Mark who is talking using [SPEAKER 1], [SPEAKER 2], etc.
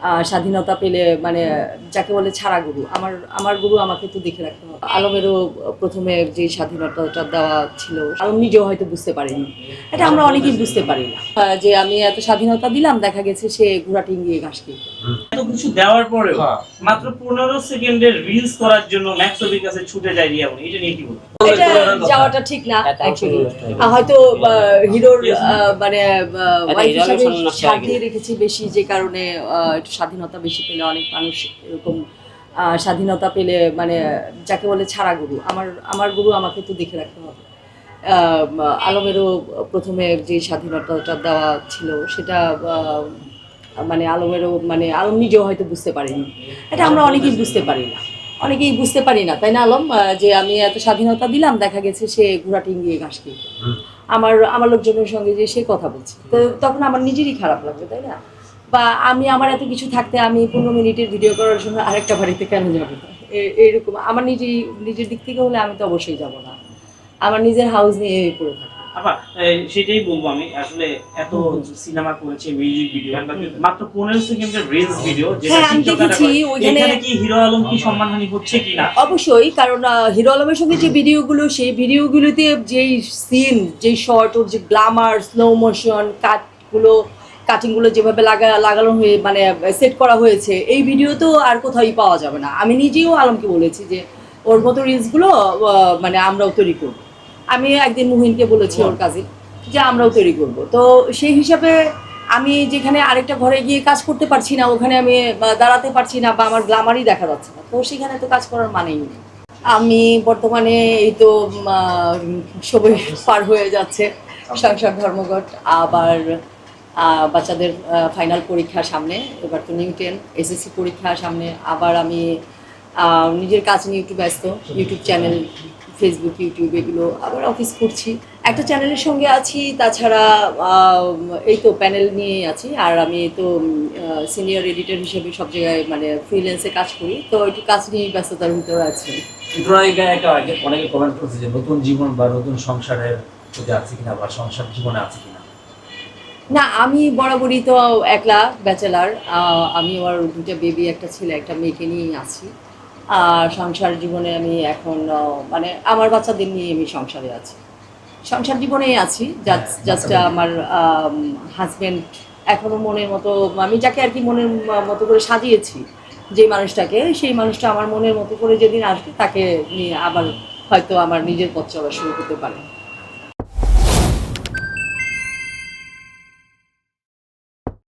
[SPEAKER 1] আহ, স্বাধীনতা পেলে মানে যাকে বলে ছাড়া গুরু আমার আমার গুরু আমাকে তো দেখে রাখতে হবে। আলমেরও প্রথমে যে স্বাধীনতাটা দেওয়া ছিল আলম নিজেও হয়তো বুঝতে পারিনি। এটা আমরা অনেকেই বুঝতে পারি না। যে আমি এত স্বাধীনতা দিলাম দেখা গেছে সে ঘোড়াটি গিয়ে ঘাস খেয়ে
[SPEAKER 2] এত কিছু দেওয়ার পরেও
[SPEAKER 3] হ্যাঁ।
[SPEAKER 2] মাত্র পনেরো সেকেন্ডের রিলস করার জন্য ম্যাক্সবির কাছে ছুটে যায় রিয়া এটা নিয়ে কি বলব?
[SPEAKER 1] এটা যাওয়াটা ঠিক না অ্যাকচুয়ালি হয়তো আহ, হিরোর আহ, মানে
[SPEAKER 4] হয়ে
[SPEAKER 1] রেখেছি বেশি যে কারণে স্বাধীনতা বেশি পেলে অনেক মানুষ এরকম স্বাধীনতা পেলে মানে যাকে বলে ছাড়া গুরু। আমার আমার গুরু আমাকে তো দেখে রাখতে হবে। আলমেরও প্রথমে যে স্বাধীনতাটা দেওয়া ছিল সেটা মানে আলমেরও মানে আলম নিজেও হয়তো বুঝতে পারিনি। এটা আমরা অনেকেই বুঝতে পারি না। অনেকেই বুঝতে পারি না তাই না আলম? যে আমি এত স্বাধীনতা দিলাম দেখা গেছে সে ঘোড়াটি গিয়ে ঘাস খেয়ে আমার আমার লোকজনের সঙ্গে যে সে কথা বলছে। তো তখন আমার নিজেরই খারাপ লাগবে তাই না? বা আমি আমার এত কিছু থাকতে আমি পনেরো মিনিটের ভিডিও করার জন্য আরেকটা বাড়িতে কেন যাব? না এইরকম আমার নিজেই নিজের দিক থেকে হলে আমি তো অবশ্যই যাব না। আমার নিজের হাউস নিয়ে পড়ে থাকি
[SPEAKER 2] আপা সেটাই বলব আমি আসলে এত সিনেমা করেছে মিউজিক ভিডিও মাত্র পনেরো সেকেন্ডের রিলস ভিডিও
[SPEAKER 1] হ্যাঁ, আমি দেখেছি, ওইখানে-
[SPEAKER 2] এখানে কি হিরো আলম কি সম্মানহানি হচ্ছে কিনা?
[SPEAKER 1] অবশ্যই কারণ হিরো আলমের সঙ্গে যে ভিডিওগুলো সেই ভিডিওগুলোতে যেই সিন যেই শর্ট ওর যে গ্লামার স্লো মোশন কাটগুলো কাটিংগুলো যেভাবে লাগা লাগানো হয়ে মানে সেট করা হয়েছে এই ভিডিও তো আর কোথাওই পাওয়া যাবে না। আমি নিজেও আলমকে বলেছি যে ওর মতো রিলসগুলো মানে আমরাও তৈরি করব। আমি একদিন মুহিনকে বলেছি ওর কাজে যে আমরাও তৈরি করব। তো সেই হিসাবে আমি যেখানে আরেকটা ঘরে গিয়ে কাজ করতে পারছি না ওখানে আমি দাঁড়াতে পারছি না বা আমার গ্লামারই দেখা যাচ্ছে না। তো সেখানে তো কাজ করার মানেই নেই। আমি বর্তমানে এই তো উম, আহ, সবে পার হয়ে যাচ্ছে সংসার ধর্মঘট। আবার বাচ্চাদের ফাইনাল পরীক্ষা সামনে, এবার তো নিউ টেন এসএসসি পরীক্ষা সামনে, আবার আমি নিজের কাজ নিয়ে একটু ব্যস্ত ইউটিউব চ্যানেল ফেসবুক ইউটিউব এগুলো আবার অফিস করছি। একটা চ্যানেলের সঙ্গে আছি, তাছাড়া এই তো প্যানেল নিয়েই আছি, আর আমি তো সিনিয়র এডিটর হিসেবে সব জায়গায় মানে ফ্রিল্যান্সে কাজ করি, তো একটু কাজ নিয়েই ব্যস্ততার ভিতরে আছি।
[SPEAKER 3] একটা, অনেকে কমেন্ট করছে যে নতুন জীবন বা নতুন সংসারের প্রতি আছে কিনা বা সংসার জীবনে আছে কিনা?
[SPEAKER 1] না আমি বরাবরই তো একলা ব্যাচেলার আমি আমার দুটা বেবি একটা ছেলে একটা মেয়েকে নিয়েই আছি। আর সংসার জীবনে আমি এখন মানে আমার বাচ্চাদের নিয়ে আমি সংসারে আছি। সংসার জীবনেই আছি জাস্ট জাস্ট আমার হাজব্যান্ড এখনও মনের মতো আমি যাকে আর কি মনের মতো করে সাজিয়েছি যে মানুষটাকে সেই মানুষটা আমার মনের মতো করে যেদিন আসবে তাকে নিয়ে আবার হয়তো আমার নিজের পথ চলা শুরু করতে পারে।